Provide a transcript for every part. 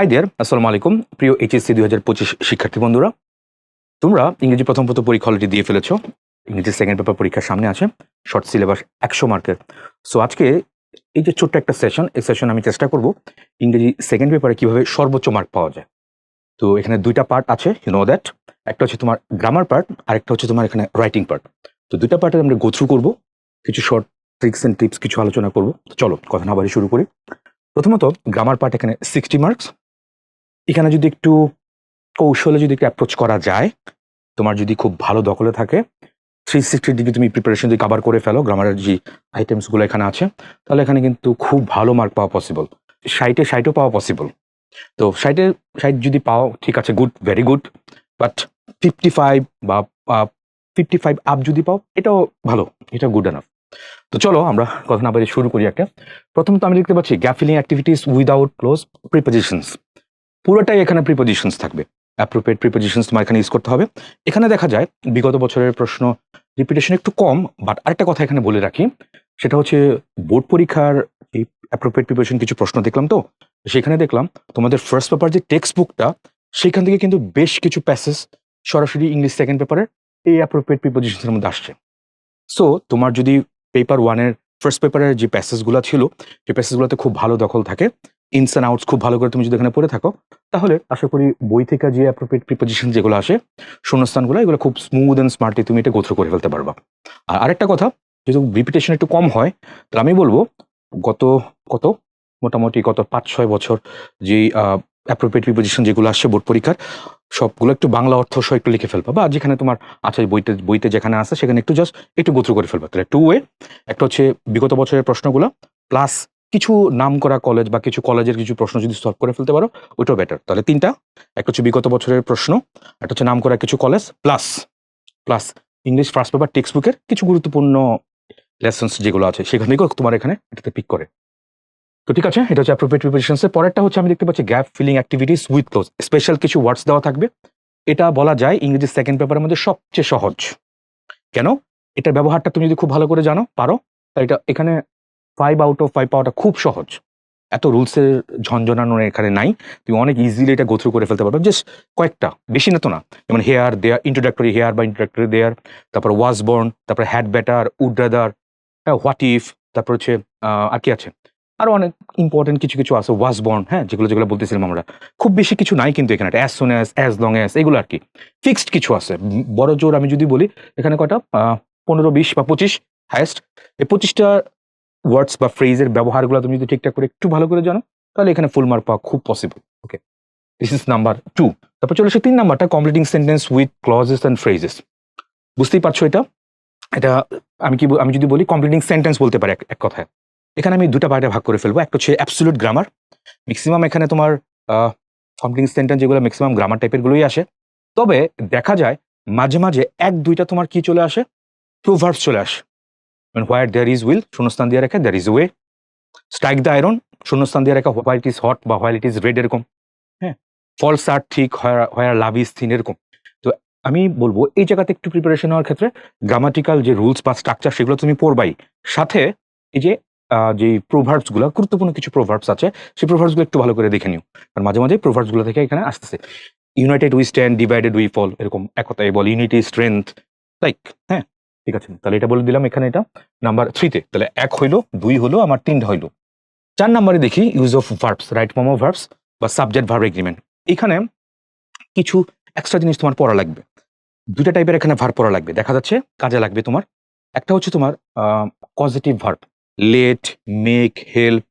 High দিয়ার আসসালামু আলাইকুম প্রিয় এইচএসসি দুই হাজার পঁচিশ শিক্ষার্থী বন্ধুরা, তোমরা ইংরেজি প্রথম প্রথম পরীক্ষা অলরেডি দিয়ে ফেলেছ। ইংরেজি সেকেন্ড পেপার পরীক্ষার সামনে আছে শর্ট সিলেবাস একশো মার্কের। সো আজকে এই যে ছোট্ট একটা সেশন এই সেশন আমি চেষ্টা করব ইংরেজি সেকেন্ড পেপারে কীভাবে সর্বোচ্চ মার্ক পাওয়া যায়। তো, এখানে দুইটা পার্ট আছে ইউ নো দ্যাট একটা হচ্ছে তোমার গ্রামার পার্ট আরেকটা হচ্ছে তোমার এখানে রাইটিং পার্ট তো, দুইটা পার্টে আমরা গো থ্রু করব, কিছু শর্ট ট্রিক্স অ্যান্ড টিপস কিছু আলোচনা করব। চলো, কথা না বাড়ি শুরু করি। প্রথমত গ্রামার পার্ট এখানে সিক্সটি মার্কস এখানে যদি একটু কৌশলে যদি একটু অ্যাপ্রোচ করা যায়, তোমার যদি খুব ভালো দখলে থাকে থ্রি সিক্সটি ডিগ্রি তুমি প্রিপারেশন যদি কাভার করে ফেলো, গ্রামারের যে আইটেমসগুলো এখানে আছে, তাহলে এখানে কিন্তু খুব ভালো মার্ক পাওয়া পসিবল ষাটে সাইটও পাওয়া পসিবল তো ষাটে সাইট যদি পাও, ঠিক আছে good very good but fifty five বা ফিফটি ফাইভ আপ যদি পাও, এটাও ভালো, এটা গুড এনাফ তো চলো আমরা কথা না বাড়িয়ে শুরু করি একটা। প্রথমত আমি দেখতে পাচ্ছি gap filling activities without clues prepositions পুরোটাই এখানে প্রিপোজিশনস থাকবে। অ্যাপ্রোপ্রিয়েট প্রিপোজিশনস তোমার এখানে ইউজ করতে হবে। এখানে দেখা যায়, বিগত বছরের প্রশ্ন রিপিটেশন একটু কম বাট আরেকটা কথা এখানে বলে রাখি, সেটা হচ্ছে বোর্ড পরীক্ষার এই অ্যাপ্রোপ্রিয়েট প্রিপারেশন কিছু প্রশ্ন দেখলাম তো, সেখানে দেখলাম তোমাদের ফার্স্ট পেপার যে টেক্সট বুকটা সেখান থেকে কিন্তু বেশ কিছু প্যাসেজ সরাসরি ইংলিশ সেকেন্ড পেপারের এই অ্যাপ্রোপ্রিয়েট প্রিপোজিশনের মধ্যে আসছে। সো তোমার যদি পেপার ওয়ানের ফার্স্ট পেপারের যে প্যাসেজগুলো ছিল যে প্যাসেজগুলোতে খুব ভালো দখল থাকে। ইনস অ্যান্ড আউটস খুব ভালো করে তুমি যদি এখানে পড়ে থাকো, তাহলে আশা করি বই থেকে যে অ্যাপ্রোপ্রিয়েট প্রিপোজিশন যেগুলো আসে, শূন্যস্থানগুলো, এগুলো খুব স্মুথ অ্যান্ড স্মার্টলি তুমি এটা গোথ্রু করে ফেলতে পারবা। আর আরেকটা কথা, যেহেতু রিপিটেশন একটু কম হয়, তাহলে আমি বলব গত, কত? মোটামুটি গত পাঁচ ছয় বছর যে অ্যাপ্রোপ্রিয়েট প্রিপোজিশন যেগুলো আসছে বোর্ড পরীক্ষার, সবগুলো একটু বাংলা অর্থ সহ একটু লিখে ফেলবা, বা যেখানে তোমার আছে বইতে বইতে যেখানে আছে, সেখানে একটু জাস্ট একটু গোথ্রু করে ফেলবা। তাহলে টু ওয়ে একটা হচ্ছে বিগত বছরের প্রশ্নগুলো প্লাস কিছু নাম করা কলেজ বা কিছু কলেজের কিছু প্রশ্ন যদি সলভ করে ফেলতে পারো, ওইটাও বেটার তাহলে তিনটা একটা হচ্ছে বিগত বছরের প্রশ্ন একটা হচ্ছে নাম করা কিছু college plus plus English first paper text বুকের কিছু গুরুত্বপূর্ণ লেসন্স যেগুলো আছে সেখান থেকেও তোমার এখানে এটাতে পিক করে। তো ঠিক আছে, এটা হচ্ছে অ্যাপ্রোপ্রিয়েট প্রিপারেশনসের পরেরটা হচ্ছে আমি দেখতে পাচ্ছি gap filling activities with clues special কিছু ওয়ার্ডস দেওয়া থাকবে। এটা বলা যায় ইংরেজি সেকেন্ড পেপারের মধ্যে সবচেয়ে সহজ। কেন? এটার ব্যবহারটা তুমি যদি খুব ভালো করে জানো, পারো তাই এটা এখানে ফাইভ আউট অফ ফাইভ পাওয়াটা খুব সহজ। এত রুলসের ঝঞ্ঝনানো এখানে নাই। তুমি অনেক ইজিলি এটা গোথ্রু করে ফেলতে পারবে। জাস্ট কয়েকটা। বেশি না তো না। যেমন হেয়ার দেয়ার ইন্ট্রোডাক্টরি হেয়ার বা ইন্ট্রোডাক্টরি দেয়ার তারপর ওয়াজ বর্ন তারপর had better would rather what if তারপর হচ্ছে আর কি আছে? আরও অনেক ইম্পর্টেন্ট কিছু কিছু আছে। ওয়াজ বর্ন হ্যাঁ যেগুলো যেগুলো বলতেছিলাম আমরা। খুব বেশি কিছু নাই কিন্তু এখানে। As soon as as long as এগুলো আর কি। ফিক্সড কিছু আছে। বড় জোর আমি যদি বলি, এখানে কয়টা? পনেরো, বিশ বা পঁচিশ হায়েস্ট এই পঁচিশটা ওয়ার্ডস বা ফ্রেজের ব্যবহারগুলো তুমি যদি ঠিকঠাক করে একটু ভালো করে জানো, তাহলে এখানে ফুল মার্ক পাওয়া খুব possible okay this is number two তারপর চলে আসে তিন নাম্বারটা completing sentence with clauses and phrases বুঝতেই পারছ এটা? এটা আমি কি আমি যদি বলি কমপ্লিটিং সেন্টেন্স বলতে পারি এক- কথায়। এখানে আমি দুটা পার্টে ভাগ করে ফেলব, একটা হচ্ছে অ্যাবসুলুট গ্রামার ম্যাক্সিমাম এখানে তোমার কমপ্লিটিং সেন্টেন্স যেগুলো ম্যাক্সিমাম গ্রামার টাইপের গুলোই আসে। তবে দেখা যায় মাঝে মাঝে এক, দুইটা তোমার কি চলে আসে? প্রোভার্বস চলে আসে। মানে হোয়ার দেয়ার ইজ উইল শূন্যস্থান দিয়ে রেখে there is way strike the iron শূন্যস্থান দিয়ে রেখা হোয়াইট ইজ হট বা হোয়াইট ইজ রেড এরকম। হ্যাঁ? ফলস আর ঠিক হোয়ার লাভ ইজ থিন এরকম। তো আমি বলব, এই জায়গাতে একটু প্রিপারেশন হওয়ার ক্ষেত্রে গ্রামাটিক্যাল যে রুলস বা স্ট্রাকচার সেগুলো তুমি পড়বাই। সাথে এই যে যে প্রোভার্বসগুলো, গুরুত্বপূর্ণ কিছু প্রোভার্বস আছে, সেই প্রোভার্বসগুলো একটু ভালো করে দেখে নিও। কারণ মাঝে মাঝে প্রোভার্বসগুলো থেকে এখানে আসতেছে। United we stand divided we fall এরকম একতাই বল ইউনিটি স্ট্রেংথ লাইক হ্যাঁ? ঠিক আছে? তাহলে এটা বলে দিলাম এখানে এটা। নাম্বার থ্রিতে তাহলে এক হইল, দুই হলো আমার তিনটা হইল। চার নাম্বারে দেখি use of verbs right form of verbs বা সাবজেক্ট ভার্ব এগ্রিমেন্ট এখানে কিছু এক্সট্রা জিনিস তোমার পড়া লাগবে। দুইটা টাইপের এখানে ভার্ব পড়া লাগবে। দেখা যাচ্ছে, কাজে লাগবে তোমার। একটা হচ্ছে তোমার positive verb let make help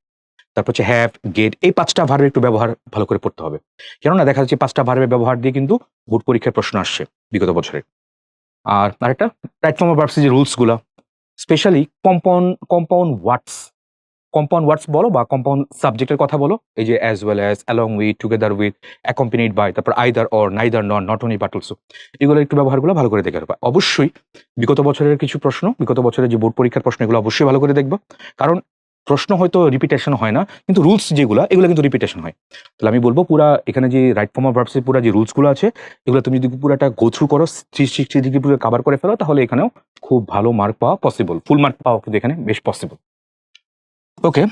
তারপর হচ্ছে হ্যাভ গেট এই পাঁচটা ভার্বের একটু ব্যবহার ভালো করে পড়তে হবে। কেননা দেখা যাচ্ছে, পাঁচটা ভার্বের ব্যবহার দিয়ে কিন্তু বোর্ড পরীক্ষার প্রশ্ন আসছে বিগত বছরে। আর আরেকটা প্ল্যাটফর্ম অফ যে রুলসগুলো specially compound compound words compound words বলো বা কম্পাউন্ড সাবজেক্টের কথা বলো, এই যে as well as along with together with accompanied by তারপর either or neither not not only but also এগুলো একটু ব্যবহারগুলো ভালো করে দেখে অবশ্যই বিগত বছরের কিছু প্রশ্ন, বিগত বছরের যে বোর্ড পরীক্ষার প্রশ্ন, এগুলো অবশ্যই ভালো করে দেখবা। কারণ প্রশ্ন হয়তো রিপিটেশন হয় না, কিন্তু রুলস যেগুলো, এগুলো কিন্তু রিপিটেশন হয়। তাহলে আমি বলব পুরা এখানে যে রাইট ফর্ম অফ ভার্বসের পুরা যে রুলসগুলো আছে, এগুলো তুমি যদি পুরাটা গো থ্রু করো থ্রি সিক্সটি ডিগ্রি পুরো কাভার করে ফেলো, তাহলে এখানেও খুব ভালো মার্ক পাওয়া পসিবল ফুল মার্ক পাওয়া কিন্তু এখানে বেশ possible okay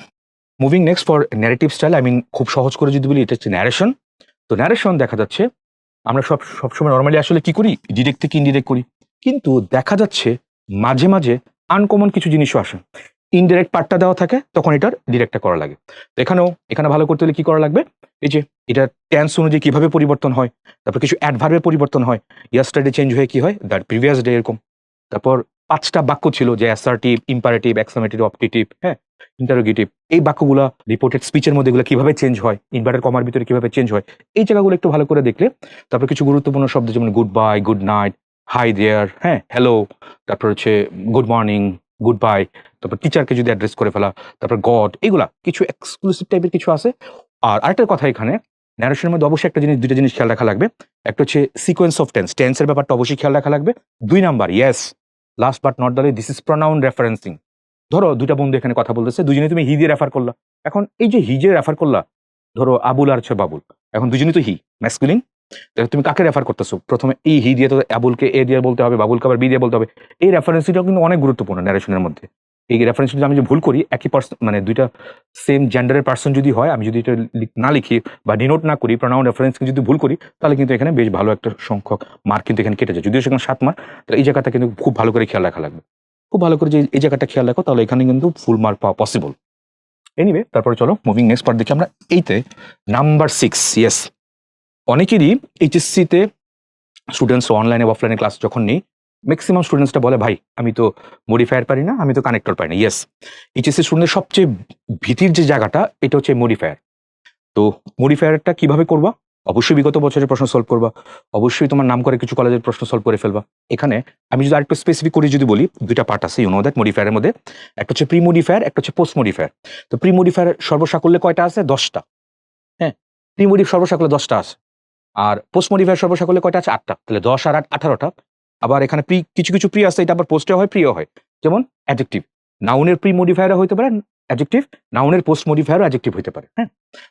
moving next for narrative style I mean খুব সহজ করে যদি বলি, এটা হচ্ছে ন্যারেশন তো ন্যারেশন দেখা যাচ্ছে, আমরা সব সবসময় নর্মালি আসলে কি করি? ডিরেক্ট থেকে ইনডিরেক্ট করি। কিন্তু দেখা যাচ্ছে মাঝে মাঝে আনকমন কিছু জিনিসও আসে। ইনডিরেক্ট পার্টটা দেওয়া থাকে, তখন এটার ডিরেক্টটা করা লাগে। এখানেও, এখানে ভালো করতে হলে কি করা লাগবে? এই যে, এটা টেন্স অনুযায়ী কীভাবে পরিবর্তন হয়, তারপর কিছু অ্যাডভার্বের পরিবর্তন হয় ইয়াস্টারডে চেঞ্জ হয়ে কি হয় দ্যাট প্রিভিয়াস ডে এরকম। তারপর পাঁচটা বাক্য ছিল যে অ্যাসার্টিভ ইম্পারেটিভ এক্সামেটিভ অপটিটিভ হ্যাঁ ইন্টারোগেটিভ এই বাক্যগুলো রিপোর্টেড স্পিচের মধ্যে এগুলো কীভাবে চেঞ্জ হয় ইনভার্টার কমার ভিতরে কীভাবে চেঞ্জ হয়, এই জায়গাগুলো একটু ভালো করে দেখলে, তারপর কিছু গুরুত্বপূর্ণ শব্দ যেমন good bye good night hi there হ্যাঁ হ্যালো তারপর হচ্ছে গুড মর্নিং গুড বাই তারপর টিচারকে যদি অ্যাড্রেস করে ফেলা, তারপর গড এগুলা কিছু এক্সক্লুসিভ টাইপের কিছু আছে। আর আরেকটা কথা এখানে ন্যারেশনের মধ্যে অবশ্যই একটা জিনিস, দুইটা জিনিস খেয়াল রাখা লাগবে। একটা হচ্ছে সিকোয়েন্স অফ টেন্স টেন্সের ব্যাপারটা অবশ্যই খেয়াল রাখা লাগবে। দুই number yes last but not the this is pronoun referencing ধরো দুইটা বন্ধু এখানে কথা বলতেছে দুজনে তুমি হি দিয়ে রেফার করলা। এখন এই যে হি যে রেফার করলা, ধরো আবুল আর বাবুল, এখন দুজনেই তো হি ম্যাসকুলিন তুমি কাকে রেফার করতেছো? প্রথমে এই হি দিয়ে তো আবুলকে, এ দিয়ে বলতে হবে, বাবুলকে আবার বি দিয়ে বলতে হবে। এই রেফারেন্সটাও কিন্তু অনেক গুরুত্বপূর্ণ ন্যারেশনের মধ্যে। এই রেফারেন্স যদি আমি যে ভুল করি, একই পার্সন মানে দুইটা সেম জেন্ডারের পার্সন যদি হয়, আমি যদি এটা না লিখি বা ডিনোট না করি প্রনাউন রেফারেন্সকে যদি ভুল করি, তাহলে কিন্তু এখানে বেশ ভালো একটা সংখ্যক মার্ক কিন্তু এখানে কেটে যায়। যদিও সেখানে সাত মার্ক তাহলে এই জায়গাটা কিন্তু খুব ভালো করে খেয়াল রাখা লাগবে। খুব ভালো করে যে এই জায়গাটা খেয়াল রাখো, তাহলে এখানে কিন্তু ফুল মার্ক পাওয়া পসিবল এনিওয়ে তারপরে চলো মুভিং নেক্সট পার্ট দেখি আমরা। এইতে নাম্বার সিক্স ইয়েস অনেকেরই এইচএসসিতে স্টুডেন্টস অনলাইনে অফলাইনে ক্লাস যখন নেই ম্যাক্সিমাম স্টুডেন্টসটা বলে, ভাই, আমি তো মডিফায়ার পারি না, আমি তো কানেক্টর পারি না। ইয়েস এইচএসসি স্টুডেন্টের সবচেয়ে ভীতির যে জায়গাটা, এটা হচ্ছে মডিফায়ার তো মডিফায়ারটা কীভাবে করবা? অবশ্যই বিগত বছরের প্রশ্ন সলভ করবা। অবশ্যই তোমার নাম করে কিছু কলেজের প্রশ্ন সলভ করে ফেলবা। এখানে আমি যদি আরেকটু স্পেসিফিক করে যদি বলি, দুইটা পার্ট আছে ইউনো দ্যাট মডিফায়ারের মধ্যে। একটা হচ্ছে প্রি মডিফায়ার একটা হচ্ছে পোস্ট মডিফায়ার তো প্রি মডিফায়ার সর্বসাকল্যে কয়টা আছে? দশটা। হ্যাঁ প্রি মডিফ সর্বসাকল্যে দশটা আছে। আর পোস্ট মডিফায়ার সর্বসাকল্যে কয়টা আছে? আটটা। তাহলে দশ আর আট, আঠারোটা। আবার এখানে প্রি কিছু কিছু প্রি আছে, এটা আবার পোস্টে হয় প্রিয় হয়। যেমন অ্যাডজেক্টিভ নাউনের প্রি মডিফায়ার হইতে পারে অ্যাডজেক্টিভ নাউনের পোস্ট মডিফায়ারও অ্যাডজেক্টিভ হইতে পারে হ্যাঁ?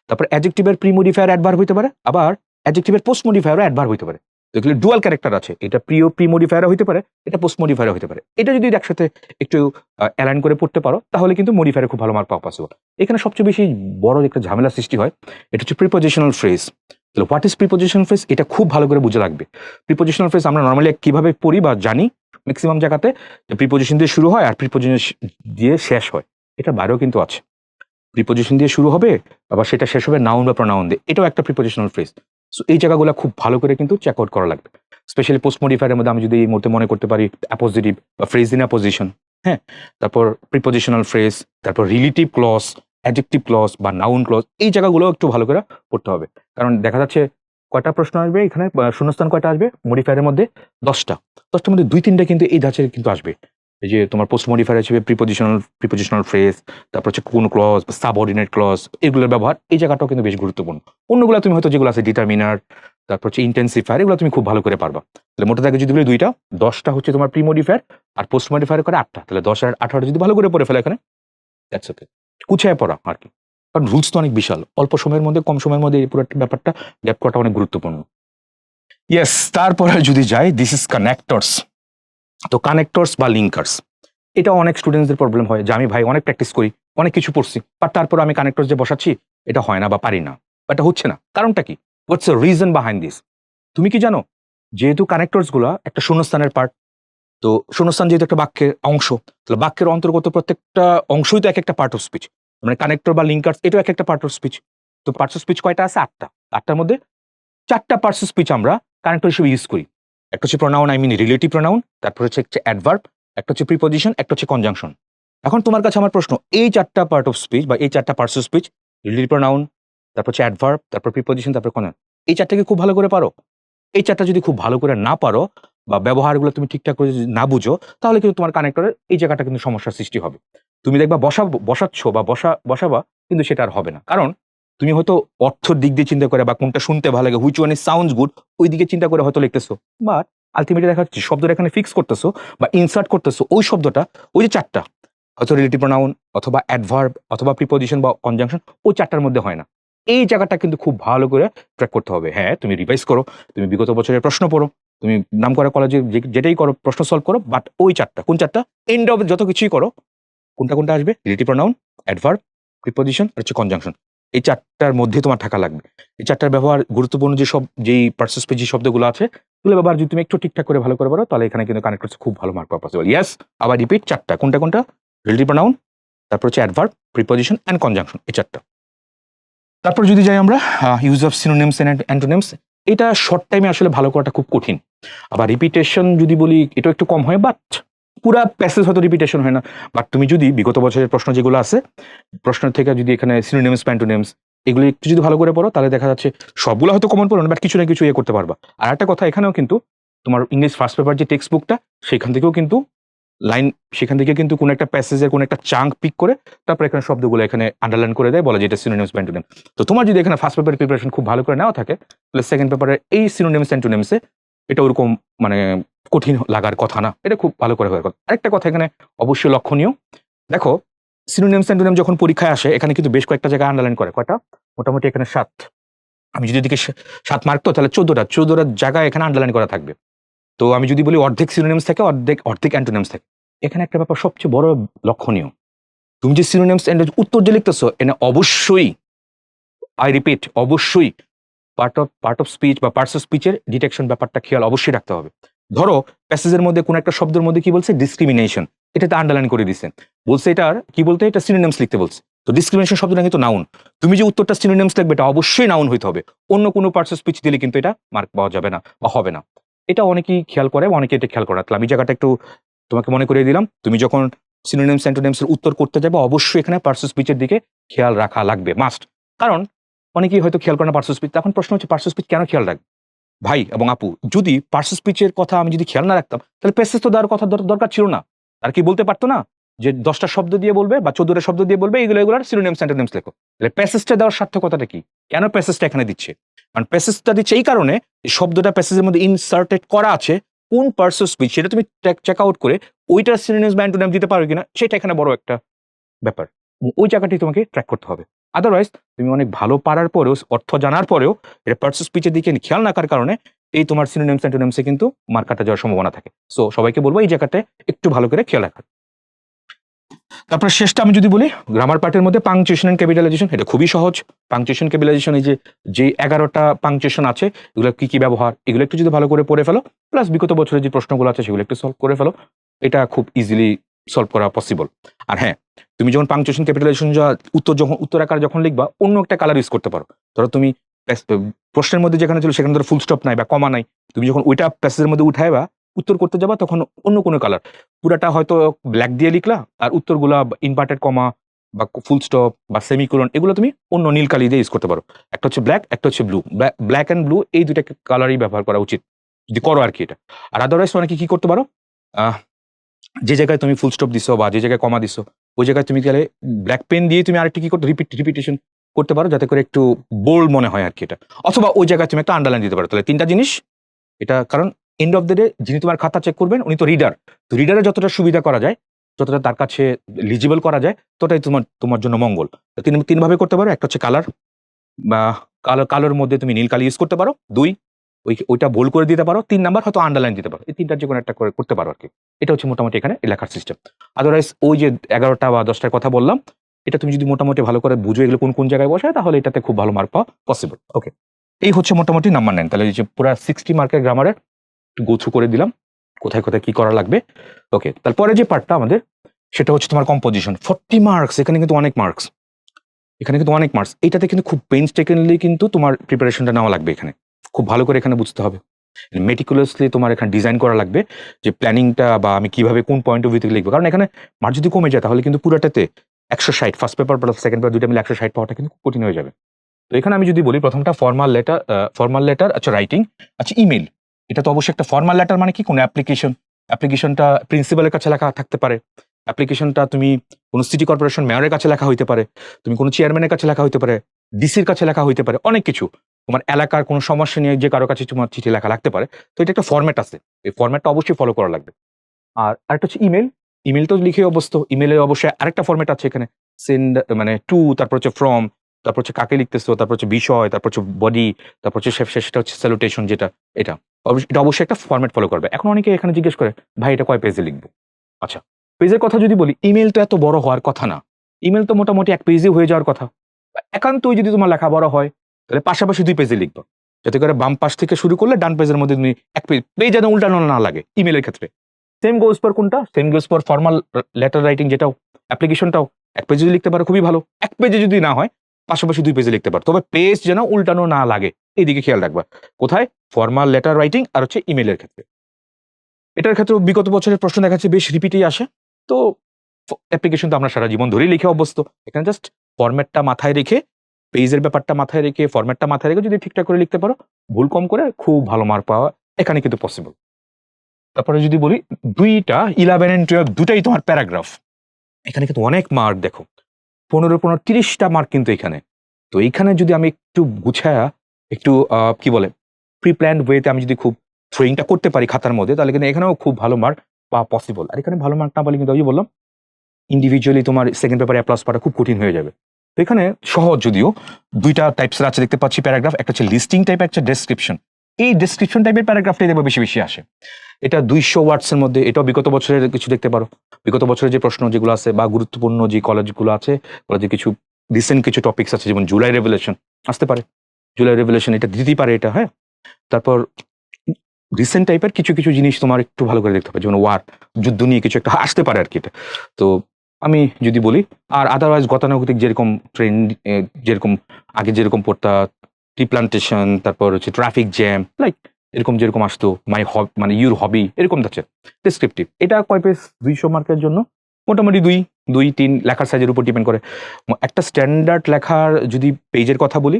তারপর অ্যাডজেক্টিভের প্রি মডিফায়ার অ্যাডভার হইতে পারে, আবার অ্যাডজেক্টিভের পোস্ট মডিফায়ারও অ্যাডভার হইতে পারে। তো এগুলো ডুয়াল ক্যারেক্টার আছে, এটা প্রিয় প্রি মডিফায়ারও হইতে পারে, এটা পোস্ট মডিফায়ারও হইতে পারে। এটা যদি একসাথে একটু অ্যালাইন করে পড়তে পারো, তাহলে কিন্তু মডিফায়ারে খুব ভালো মার্ক পাওয়া পসিবল এখানে সবচেয়ে বেশি বড় একটা ঝামেলা সৃষ্টি হয়, এটা হচ্ছে প্রিপোজিশনাল ফ্রেজ তাহলে হোয়াট ইজ প্রিপোজিশনাল ফ্রেজ এটা খুব ভালো করে বুঝে লাগবে প্রিপোজিশনাল ফ্রেজ আমরা নর্মালি কীভাবে পড়ি বা জানি ম্যাক্সিমাম জায়গাতে? প্রিপোজিশন দিয়ে শুরু হয় আর প্রিপোজিশন দিয়ে শেষ হয়। এটা বাইরেও কিন্তু আছে। প্রিপোজিশন দিয়ে শুরু হবে, আবার সেটা শেষ হবে নাউন বা প্রনাউন দিয়ে। এটাও একটা প্রিপোজিশনাল ফ্রেজ সো এই জায়গাগুলো খুব ভালো করে কিন্তু চেক আউট করা লাগবে। স্পেশালি পোস্ট মডিফায়ারের মধ্যে আমি যদি এই মুহূর্তে মনে করতে পারি অ্যাপোজিটিভ বা ফ্রেজ ইন অ্যাপোজিশন হ্যাঁ? তারপর প্রিপোজিশনাল ফ্রেজ তারপর রিলেটিভ ক্লস অ্যাডজেক্টিভ ক্লস বা নাউন ক্লস এই জায়গাগুলো একটু ভালো করে পড়তে হবে। কারণ দেখা যাচ্ছে কয়টা প্রশ্ন আসবে এখানে? শূন্যস্থান কয়টা আসবে? মডিফায়ারের মধ্যে দশটা। দশটার মধ্যে দুই তিনটা কিন্তু এই ধাঁচের কিন্তু আসবে। এই যে তোমার পোস্ট মডিফায়ার হিসেবে প্রিপোজিশনাল প্রিপোজিশনাল ফ্রেজ তারপর হচ্ছে কোন ক্লজ সাবঅর্ডিনেট ক্লজ এগুলোর ব্যবহার এই জায়গাটাও কিন্তু বেশ গুরুত্বপূর্ণ। অন্যগুলো তুমি হয়তো যেগুলো আছে ডিটারমিনার তারপর হচ্ছে ইন্টেন্সিফায়ার এগুলো তুমি খুব ভালো করে পারবা। তাহলে মোটা দাগে যদি বলি দুইটা, দশটা হচ্ছে তোমার প্রি মডিফায়ার আর পোস্ট মডিফায়ার করে আটটা। তাহলে দশ আর আঠারো যদি ভালো করে পড়ে ফেলে এখানে দ্যাটস ওকে কুচায় পড়া আর কি। কারণ রুলস তো অনেক বিশাল। অল্প সময়ের মধ্যে, কম সময়ের মধ্যে এই পুরো ব্যাপারটা গ্যাপ করাটা অনেক গুরুত্বপূর্ণ। ইয়েস তারপরে যদি যাই দিস ইজ কানেক্টরস তো কানেক্টরস বা লিঙ্কার্স এটা অনেক স্টুডেন্টসদের প্রবলেম হয় যে আমি ভাই অনেক প্র্যাকটিস করি, অনেক কিছু পড়ছি বাট তারপর আমি কানেক্টরস যে বসাচ্ছি, এটা হয় না বা পারি না, বা এটা হচ্ছে না। কারণটা কি? হোয়াটস রিজন বাহাইন্ড দিস তুমি কি জানো? যেহেতু কানেক্টরসগুলা একটা শূন্যস্থানের পার্ট তো শূন্যস্থান যেহেতু একটা বাক্যের অংশ, তাহলে বাক্যের অন্তর্গত প্রত্যেকটা অংশই তো এক একটা পার্ট অফ স্পিচ মানে কানেক্টর বা লিঙ্কার্স এটাও এক একটা পার্ট অফ স্পিচ তো পার্টস অফ স্পিচ কয়টা আছে? আটটা, আটটার মধ্যে চারটা পার্টস অফ স্পিচ আমরা কানেক্টর হিসেবে ইউজ করি। একটা হচ্ছে pronoun I mean relative pronoun তারপর হচ্ছে একটা অ্যাডভার্ব একটা হচ্ছে প্রিপোজিশন একটা হচ্ছে কনজাংশন এখন তোমার কাছে আমার প্রশ্ন, এই চারটা পার্ট অফ স্পিচ বা এই চারটা parts of speech relative pronoun তারপর হচ্ছে অ্যাডভার্ব তারপর প্রিপোজিশন তারপর কনজাং এই চারটাকে খুব ভালো করে পারো? এই চারটা যদি খুব ভালো করে না পারো বা ব্যবহারগুলো তুমি ঠিকঠাক করে না বুঝো, তাহলে কিন্তু তোমার কানেক্টরের এই জায়গাটা কিন্তু সমস্যার সৃষ্টি হবে। তুমি দেখবা বসা, বসাচ্ছ বা বসা, বসাবা কিন্তু সেটা আর হবে না। কারণ তুমি হয়তো অর্থর দিক দিয়ে চিন্তা করে বা কোনটা শুনতে ভালো লাগে which one is sounds good ওই দিকে চিন্তা করে হয়তো লিখতেছো। বাট আলটিমেটলি দেখা যাচ্ছে শব্দটা এখানে ফিক্স করতেছো বা ইনসার্ট করতেছো, ওই শব্দটা, ওই যে চারটা, হয়তো রিলেটিভ প্রোনাউন অথবা অ্যাডভার্ব অথবা প্রিপোজিশন বা কনজাংশন ওই চারটার মধ্যে হয় না। এই জায়গাটা কিন্তু খুব ভালো করে ট্র্যাক করতে হবে। হ্যাঁ তুমি রিভাইজ করো, তুমি বিগত বছরের প্রশ্ন পড়ো। তুমি নাম করা কলেজে যেটাই করো, প্রশ্ন সলভ করো বাট ওই চারটা, কোন চারটা? এন্ড অফ যত কিছুই করো, কোনটা কোনটা আসবে? রিলেটিভ প্রোনাউন অ্যাডভার্ব প্রিপোজিশন আর হচ্ছে কনজাংশন এই চারটার মধ্যে তোমার থাকা লাগবে। এই চারটার ব্যবহার গুরুত্বপূর্ণ যে সব, যেই পার্সেসপেজ শব্দগুলো আছে, এগুলো ব্যবহার যদি তুমি একটু ঠিকঠাক করে ভালো করে পারো, তাহলে এখানে কিন্তু কানেক্ট করতে খুব ভালো মার্ক পাওয়া পসিবল ইয়াস আবার রিপিট চারটা, কোনটা কোনটা? রিলেটিভ প্রোনাউন তারপর হচ্ছে অ্যাডভার্ব প্রিপোজিশন অ্যান্ড কনজাংশন এই চারটা। তারপর যদি যাই আমরা use of synonyms and antonyms এটা শর্ট টাইমে আসলে ভালো করাটা খুব কঠিন। আবার রিপিটেশন যদি বলি এটা একটু কম হয় বাট পুরা প্যাসেজ হয়তো রিপিটেশন হয় না। বাট তুমি যদি বিগত বছরের প্রশ্ন যেগুলো আছে প্রশ্ন থেকে যদি এখানে সিনোনিমস প্যান্টোনিমস এগুলো একটু যদি ভালো করে পড়ো, তাহলে দেখা যাচ্ছে সবগুলো হয়তো কমন পড়ো না বাট কিছু না কিছু ইয়ে করতে পারবা। আর একটা কথা, এখানেও কিন্তু তোমার ইংলিশ ফার্স্ট পেপার যে টেক্সট বুকটা সেখান থেকেও কিন্তু লাইন সেখান থেকে কিন্তু কোনো একটা প্যাসেজের কোনো একটা চাঙ্ক পিক করে তারপর এখানে শব্দগুলো এখানে আন্ডারলাইন করে দেয়, বলে যে এটা সিনোনিমস প্যান্টোনিম তো তোমার যদি এখানে ফার্স্ট পেপারের প্রিপারেশন খুব ভালো করে নেওয়া থাকে, তাহলে সেকেন্ড পেপারে এই সিনোনিমস অ্যান্টোনিমসে এটা ওরকম মানে কঠিন লাগার কথা না। এটা খুব ভালো করে হওয়ার কথা আরেকটা কথা এখানে অবশ্যই লক্ষণীয়। দেখো সিনোনিমস অ্যান্টোনিম যখন পরীক্ষায় আসে, এখানে কিন্তু বেশ কয়েকটা জায়গায় আন্ডারলাইন করে। কয়টা? মোটামুটি এখানে সাত। আমি যদি এদিকে সাত মার্ক তো, তাহলে চোদ্দটা। চোদ্দটা জায়গায় এখানে আন্ডারলাইন করা থাকবে। তো আমি যদি বলি অর্ধেক সিনোনিমস থাকে, অর্ধেক অর্ধেক অ্যান্টোনিমস থাকে। এখানে একটা ব্যাপার সবচেয়ে বড় লক্ষণীয়। তুমি যে সিনোনিমস এন্ড উত্তর যে লিখতেছো, এনে অবশ্যই আই রিপিট অবশ্যই part of part of speech বা পার্টস অফ স্পিচের ডিটেকশন ব্যাপারটা খেয়াল অবশ্যই রাখতে হবে। ধরো প্যাসেজের মধ্যে কোন একটা শব্দের মধ্যে কি বলছে? ডিসক্রিমিনেশন এটাতে আন্ডারলাইন করে দিচ্ছে বলছে এটার, কি বলতে? এটা সিনোনিমস লিখতে বলছে। তো ডিসক্রিমিনেশন শব্দটা কিন্তু নাউন তুমি যে উত্তরটা সিনোনিমস লিখবে, এটা অবশ্যই নাউন হইতে হবে। অন্য কোনো পার্টস অফ স্পিচ দিলে কিন্তু এটা মার্ক পাওয়া যাবে না বা হবে না। এটা অনেকেই খেয়াল করে, অনেকে এটা খেয়াল করে আমি জায়গাটা একটু তোমাকে মনে করিয়ে দিলাম। তুমি যখন সিনোনিমস অ্যান্টোনিমস এর উত্তর করতে যাবে, অবশ্যই এখানে পার্টস অফ স্পিচের দিকে খেয়াল রাখা লাগবে মাস্ট কারণ অনেকেই হয়তো খেয়াল করে না পার্টস অফ স্পিচ এখন প্রশ্ন হচ্ছে পার্টস অফ স্পিচ কেন খেয়াল রাখবে? ভাই এবং আপু, যদি পার্টস অফ স্পিচের কথা আমি যদি খেয়াল না রাখতাম, তাহলে প্যাসেজ তো দেওয়ার কথা দরকার ছিল না। আর কি বলতে পারতো না? যে দশটা শব্দ দিয়ে বলবে বা চোদ্দটা শব্দ দিয়ে বলবে, এগুলো এগুলোর সিনোনিমস অ্যান্টোনিমস লেখো। তাহলে প্যাসেজটা দেওয়ার সার্থকতাটা কি? কেন প্যাসেজটা এখানে দিচ্ছে? কারণ প্যাসেজটা দিচ্ছে এই কারণে শব্দটা প্যাসেজের মধ্যে ইনসার্টেড করা আছে, কোন পার্টস অফ স্পিচ সেটা তুমি চেক আউট করে ওইটার সিনোনিমস বা অ্যান্টোনিম দিতে পারো কিনা, সেটা এখানে বড় একটা ব্যাপার। ওই জায়গাটি তোমাকে ট্র্যাক করতে হবে। আদারওয়াইজ তুমি অনেক ভালো পারার পরেও, অর্থ জানার পরেও, এটা পার্টস অফ স্পিচের দিকে খেয়াল করার কারণে এই তোমার সিনোনিমস অ্যান্টোনিমসে কিন্তু মার্কাটা যাওয়ার সম্ভাবনা থাকে। সো সবাইকে বলব এই জায়গাটা একটু ভালো করে খেয়াল রাখার তারপর শেষটা আমি যদি বলি গ্রামার পার্টের মধ্যে পাংচুয়েশন এন্ড ক্যাপিটালাইজেশন এটা খুবই সহজ। পাংচুয়েশন ক্যাপিটালাইজেশন এই যে যে এগারোটা পাংচুয়েশন আছে, এগুলো কি কি ব্যবহার, এগুলো একটু যদি ভালো করে পড়ে ফেলো প্লাস বিগত বছরের যে প্রশ্নগুলো আছে, সেগুলো একটু সলভ করে ফেলো, এটা খুব ইজিলি সলভ করা পসিবল আর হ্যাঁ তুমি যখন পাংচুয়েশন ক্যাপিটালাইজেশন যা উত্তর যখন, উত্তর আকার যখন লিখবা, অন্য একটা কালার ইউজ করতে পারো। ধরো তুমি প্রশ্নের মধ্যে যেখানে ছিল, সেখানে ধরো ফুল স্টপ নাই বা কমা নাই। তুমি যখন ওইটা প্যাসেজের মধ্যে উঠায় বা উত্তর করতে যাবা, তখন অন্য কোনো কালার পুরাটা হয়তো ব্ল্যাক দিয়ে লিখলা, আর উত্তরগুলা ইনভার্টেড কমা বা ফুল স্টপ বা সেমিকোলন এগুলো তুমি অন্য নীল কালি দিয়ে ইউজ করতে পারো। একটা হচ্ছে ব্ল্যাক একটা হচ্ছে ব্লু ব্ল্যাক অ্যান্ড ব্লু এই দুইটা কালারই ব্যবহার করা উচিত। যদি করো আর কি এটা। আর আদারওয়াইজ অনেকে কি করতে পারো? যে জায়গায় তুমি ফুল স্টপ দিছো বা যে জায়গায় কমা দিছো, ওই জায়গায় তুমি গেলে ব্ল্যাক পেন দিয়ে তুমি আরেকটু কি করতে রিপিট রিপিটেশন করতে পারো, যাতে করে একটু বোল্ড মনে হয় আর কি এটা। অথবা ওই জায়গায় তুমি একটা আন্ডারলাইন দিতে পারো। তাহলে তিনটা জিনিস, এটা কারণ এন্ড অফ দ্য ডে যিনি তোমার খাতা চেক করবেন, উনি তো রিডার তো রিডারে যতটা সুবিধা করা যায়, যতটা তার কাছে লিজিবল করা যায়, ততটাই তোমার তোমার জন্য মঙ্গল। তিন তিনভাবে করতে পারো, একটা হচ্ছে কালার বা কালো, কালোর মধ্যে তুমি নীল কালি ইউজ করতে পারো, দুই, ওই, ওইটা বোল করে দিতে পারো, তিন নাম্বার হয়তো আন্ডারলাইন দিতে পারো, এই তিনটার যে কোনো একটা করে করতে পারো আর কি। এটা হচ্ছে মোটামুটি এখানে লেখার সিস্টেম আদারওয়াইজ ওই যে এগারোটা বা দশটার কথা বললাম, এটা তুমি যদি মোটামুটি ভালো করে বুঝো, এগুলো কোন কোন জায়গায় বসায়, তাহলে এটাতে খুব ভালো মার্ক পাওয়া পসিবল ওকে এই হচ্ছে মোটামুটি নাম্বার নাইন তাহলে যে পুরো সিক্সটি মার্কের গ্রামারের গো থ্রু করে দিলাম, কোথায় কোথায় কি করা লাগবে। ওকে তারপরে যে পার্টটা আমাদের, সেটা হচ্ছে তোমার কম্পোজিশন ফর্টি মার্কস এখানে কিন্তু অনেক মার্কস এখানে কিন্তু অনেক মার্কস এইটাতে কিন্তু খুব পেন্স টেকেনলি কিন্তু তোমার প্রিপারেশনটা নেওয়া লাগবে এখানে। খুব ভালো করে এখানে বুঝতে হবে। মেটিকুলাসলি তোমার এখানে ডিজাইন করা লাগবে যে প্ল্যানিংটা বা আমি কীভাবে কোন পয়েন্ট অফ ভিউ থেকে লিখব। কারণ এখানে মার্ক যদি কমে যায়, তাহলে কিন্তু পুরাটাতে একশো ষাট first paper plus second paper দুইটা মিলে একশো ষাট পাওয়াটা কিন্তু কঠিন হয়ে যাবে। তো এখানে আমি যদি বলি, প্রথমটা ফর্মাল লেটার ফর্মাল লেটার আচ্ছা রাইটিং আচ্ছা ইমেল এটা তো অবশ্যই একটা ফর্মাল লেটার মানে কি? কোনো অ্যাপ্লিকেশন অ্যাপ্লিকেশনটা প্রিন্সিপালের কাছে লেখা থাকতে পারে। অ্যাপ্লিকেশনটা তুমি কোনো সিটি কর্পোরেশন মেয়রের কাছে লেখা হইতে পারে, তুমি কোনো চেয়ারম্যানের কাছে লেখা হইতে পারে ডিসির কাছে লেখা হইতে পারে, অনেক কিছু। তোমার এলাকার কোনো সমস্যা নিয়ে যে কারও কাছে তোমার চিঠি লেখা লাগতে পারে, তো এটা একটা ফর্ম্যাট আছে। এই ফর্ম্যাটটা অবশ্যই ফলো করা লাগবে। আর আরেকটা হচ্ছে ইমেল ইমেল তো লিখে অবস্থ ইমেলে অবশ্যই আরেকটা ফর্ম্যাট আছে এখানে। সেন্ড মানে টু তারপর হচ্ছে ফ্রম তারপর হচ্ছে কাকে লিখতেছো, তারপর হচ্ছে বিষয়, তারপর হচ্ছে বডি তারপর হচ্ছে সেটা হচ্ছে স্যালুটেশন যেটা, এটা। এটা অবশ্যই একটা ফর্ম্যাট ফলো করবে। এখন অনেকে এখানে জিজ্ঞেস করে, ভাই, এটা কয় পেজে লিখব? আচ্ছা পেজের কথা যদি বলি ইমেল তো এত বড় হওয়ার কথা না। ইমেল তো মোটামুটি এক পেজে হয়ে যাওয়ার কথা। একান্তই যদি তোমার লেখা বড় হয়, তাহলে পাশাপাশি দুই পেজে লিখব। যাতে করে বাম পাশ থেকে শুরু করলে ডান পেজের মধ্যে তুমি এক পেজ পেজ যেন উল্টানো না লাগে ইমেলের ক্ষেত্রে। সেম গোজ পর কোনটা? সেম গোজ পর ফর্মাল লেটার রাইটিং যেটাও অ্যাপ্লিকেশনটাও এক পেজে যদি লিখতে পারো, খুবই ভালো। এক পেজে যদি না হয় পাশাপাশি দুই পেজে লিখতে পারো। তবে পেজ যেন উল্টানো না লাগে, এইদিকে খেয়াল রাখবা। কোথায়? ফর্মাল লেটার রাইটিং আর হচ্ছে ইমেলের ক্ষেত্রে। এটার ক্ষেত্রে বিগত বছরের প্রশ্ন দেখা যাচ্ছে বেশ রিপিটেই আসে। তো অ্যাপ্লিকেশন তো আমরা সারা জীবন ধরেই লিখে অভ্যস্ত। এখানে জাস্ট ফরম্যাটটা মাথায় রেখে পেজের ব্যাপারটা মাথায় রেখে ফরম্যাটটা মাথায় রেখে যদি ঠিকঠাক করে লিখতে পারো, ভুল কম করে খুব ভালো মার্ক পাওয়া এখানে কিন্তু পসিবল তারপরে যদি বলি, দুইটা ইলেভেন অ্যান্ড টুয়েলভ দুটাই তোমার প্যারাগ্রাফ এখানে কিন্তু অনেক মার্ক দেখো। পনেরো পনেরো, তিরিশটা মার্ক কিন্তু এখানে। তো এইখানে যদি আমি একটু গুছায়া, একটু কি বলে প্রি প্ল্যান্ড ওয়েতে আমি যদি খুব থ্রোয়িংটা করতে পারি খাতার মধ্যে, তাহলে কিন্তু এখানেও খুব ভালো মার্ক পাওয়া পসিবল আর এখানে ভালো মার্ক না পারলে কিন্তু যে বললাম ইন্ডিভিজুয়ালি তোমার সেকেন্ড পেপারে অ্যাপ্লাস পাওয়াটা খুব কঠিন হয়ে যাবে। তো এখানে সহজ যদিও, দুইটা টাইপসের আছে দেখতে পাচ্ছি প্যারাগ্রাফ একটা হচ্ছে লিস্টিং টাইপ একটা ডেসক্রিপশন এই ডেসক্রিপশন টাইপের প্যারাগ্রাফটাই দেখব বেশি বেশি আসে। এটা দুইশো ওয়ার্ডসের মধ্যে, এটাও বিগত বছরের কিছু দেখতে পারো। বিগত বছরের যে প্রশ্ন যেগুলো আছে বা গুরুত্বপূর্ণ যে কলেজগুলো আছে কলেজে কিছু রিসেন্ট কিছু টপিকস আছে, যেমন জুলাই রেভুলেশন আসতে পারে। জুলাই রেভুলেশন এটা দিতেই পারে এটা হ্যাঁ? তারপর রিসেন্ট টাইপের কিছু কিছু জিনিস তোমার একটু ভালো করে দেখতে হবে, যেমন ওয়ার যুদ্ধ নিয়ে কিছু একটা আসতে পারে আর কি এটা। তো আমি যদি বলি, আর আদারওয়াইজ গতানুগতিক যেরকম ট্রেন্ড যেরকম, আগে যেরকম পড়তা টি প্লান্টেশন তারপর হচ্ছে ট্রাফিক জ্যাম লাইক এরকম যেরকম আসতো মাই হব মানে ইউর হবি এরকম থাকছে ডেসক্রিপটিভ এটা কয় পেজ দুইশো মার্কের জন্য? মোটামুটি দুই দুই, তিন, লেখার সাইজের উপর ডিপেন্ড করে। একটা স্ট্যান্ডার্ড লেখার যদি পেজের কথা বলি,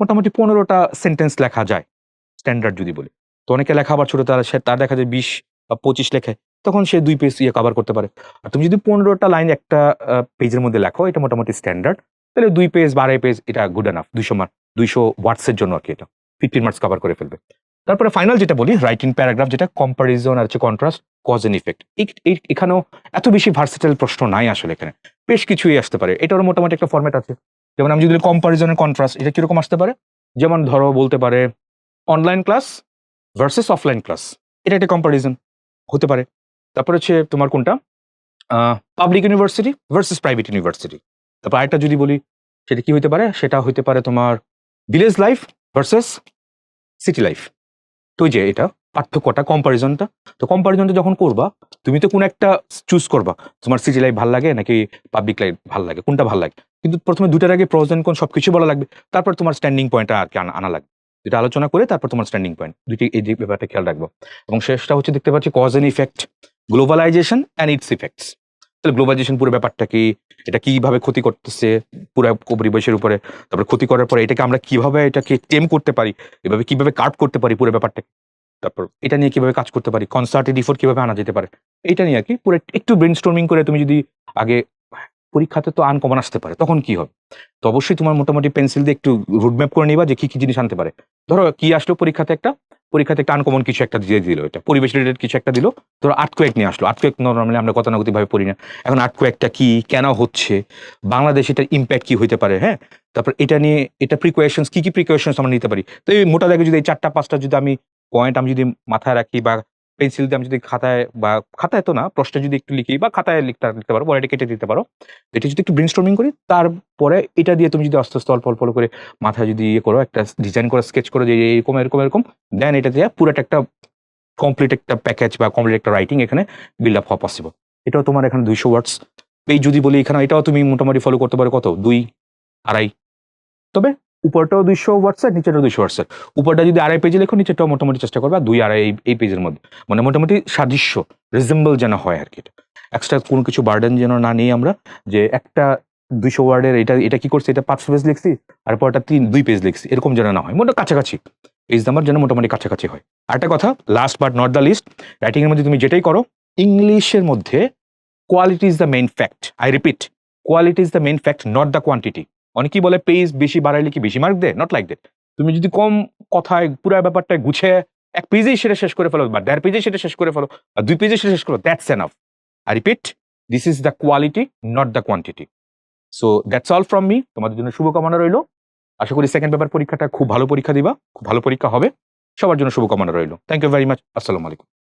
মোটামুটি পনেরোটা সেন্টেন্স লেখা যায় স্ট্যান্ডার্ড যদি বলি। তো অনেকে লেখা আবার ছোটো, তার সে, তার দেখা যায় বিশ বা পঁচিশ লেখে, তখন সে দুই পেজ ইয়ে কভার করতে পারে। আর তুমি যদি পনেরোটা লাইন একটা পেজের মধ্যে লেখো, এটা মোটামুটি স্ট্যান্ডার্ড তাহলে দুই পেজ বা আড়াই পেজ এটা গুড এনাফ দুইশো মার্ক দুইশো ওয়ার্ডসের জন্য আর কি এটা। ফিফটিন মার্কস কভার করে ফেলবে। তারপরে ফাইনাল যেটা বলি রাইটিং প্যারাগ্রাফ যেটা কম্পারিজন আর হচ্ছে কন্ট্রাস্ট কজ এন্ড ইফেক্ট এখানেও এত বেশি ভার্সেটাইল প্রশ্ন নাই আসলে এখানে। বেশ কিছুই আসতে পারে। এটারও মোটামুটি একটা ফর্মেট আছে। যেমন আমি যদি কম্পারিজনের কন্ট্রাস্ট এটা কীরকম আসতে পারে? যেমন ধরো বলতে পারে online class versus offline class এটা একটা কম্পারিজন হতে পারে। তারপর হচ্ছে তোমার কোনটা? Public university versus private university তারপর আরেকটা যদি বলি, সেটা কি হতে পারে? সেটা হতে পারে তোমার village life versus city life তো যে এটা পার্থক্যটা কম্পারিজনটা তো কম্পারিজনটা যখন করবা, তুমি তো কোন একটা চুজ করবা, তোমার সিটি লাইফ ভালো লাগে নাকি পাবলিক লাইফ ভালো লাগে, কোনটা ভালো লাগে? কিন্তু প্রথমে দুটার আগে প্রোজ কোন সবকিছু বলা লাগবে, তারপর তোমার স্ট্যান্ডিং পয়েন্টটা আর কি আনা লাগবে। এটা আলোচনা করে তারপর তোমার স্ট্যান্ডিং পয়েন্ট দুটি এই ব্যাপারটা খেয়াল রাখব। এবং শেষটা হচ্ছে দেখতে পাচ্ছি cause and effect globalization and its effects তাহলে গ্লোবালাইজেশন পুরো ব্যাপারটা কি? এটা কীভাবে ক্ষতি করতেছে পুরো পরিবেশের উপরে? তারপরে ক্ষতি করার পরে এটাকে আমরা কীভাবে এটাকে টেম করতে পারি? এভাবে কীভাবে কাট করতে পারি পুরো ব্যাপারটা তারপর এটা নিয়ে কীভাবে কাজ করতে পারি? কনসার্টেড ইফোর্ট কীভাবে আনা যেতে পারে? এটা নিয়ে আর কি পুরো একটু ব্রেন স্টর্মিং করে তুমি যদি আগে পরীক্ষাতে তো আনকমন আসতে পারে, তখন কি হবে? তো অবশ্যই তোমার মোটামুটি পেন্সিল দিয়ে একটু রুটম্যাপ করে নিবা যে কি কি জিনিস আনতে পারে। ধরো কি আসলো পরীক্ষাতে একটা? পরীক্ষাতে একটা আনকমন কিছু একটা দিয়ে দিল, এটা পরিবেশ রিলেটেড কিছু একটা দিল। ধরো আর্টকোয়েক নিয়ে আসলো। আর্টকোয়েক নর্মালি আমরা গতানুগতিকভাবে পড়ি না। এখন আর্টকোয়েকটা কি, কেন হচ্ছে, বাংলাদেশ এটার ইম্প্যাক্ট কি হইতে পারে হ্যাঁ? তারপর এটা নিয়ে, এটা প্রিকোয়েশনস কি কি প্রিকোয়েশনস আমরা নিতে পারি? তো এই মোটা দাগে যদি এই চারটা, পাঁচটা যদি আমি পয়েন্ট আমি যদি মাথায় রাখি বা পেন্সিল দিয়ে আমি যদি খাতায় বা খাতায় তো না, প্রশ্নে যদি একটু লিখি বা খাতায় লিখতে লিখতে পারো এটা কেটে দিতে পারো। এটা যদি একটু ব্রেনস্টর্মিং করি, তারপরে এটা দিয়ে তুমি যদি আস্তে আস্তে অল্প অল্প করে মাথায় যদি ইয়ে করো, একটা ডিজাইন করে স্কেচ করো যে এরকম এরকম এরকম দেন এটা দিয়ে পুরোটা একটা কমপ্লিট একটা প্যাকেজ বা কমপ্লিট একটা রাইটিং এখানে বিল্ড আপ হওয়া পসিবল এটাও তোমার এখানে দুইশো ওয়ার্ডস এই যদি বলি এখানে, এটাও তুমি মোটামুটি ফলো করতে পারো কত? দুই, আড়াই। তবে উপরটাও দুইশো ওয়ার্ডসের নিচেটাও দুইশো ওয়ার্ডসের উপরটা যদি আড়াই পেজে লেখো নিচেটাও মোটামুটি চেষ্টা করবে দুই আড়াই এই- এই পেজের মধ্যে। মানে মোটামুটি সাদৃশ্য রিজেম্বল যেন হয় আর কি এটা। এক্সট্রা কোনো কিছু বার্ডেন যেন না নিই আমরা, যে একটা দুইশো ওয়ার্ডের এটা এটা কি করছে, এটা পাঁচশো পেজ লিখছি, আর পরটা তিন, দুই পেজ লিখছি, এরকম যেন না হয়। মোটামুটি কাছাকাছি। পেজ নাম্বার যেন মোটামুটি কাছাকাছি হয়। আরেকটা কথা last but not the least রাইটিংয়ের মধ্যে তুমি যেটাই করো ইংলিশের মধ্যে quality is the main fact I repeat quality is the main fact not the quantity অনেকেই বলে পেজ বেশি বাড়াইলে কি বেশি মার্ক দেয়? নট লাইক দ্যাট তুমি যদি কম কথায়, পুরো ব্যাপারটা গুছে এক পেজেই সেটা শেষ করে ফেলো বা দেড় পেজে সেটা শেষ করে ফেলো বা দুই পেজে সেটা শেষ করো that's enough I repeat this is the quality not the quantity so that's all from me তোমাদের জন্য শুভকামনা রইল। আশা করি সেকেন্ড পেপার পরীক্ষাটা খুব ভালো পরীক্ষা দিবা, খুব ভালো পরীক্ষা হবে। সবার জন্য শুভকামনা রইল। থ্যাংক ইউ ভেরি মাচ আসসালামু আলাইকুম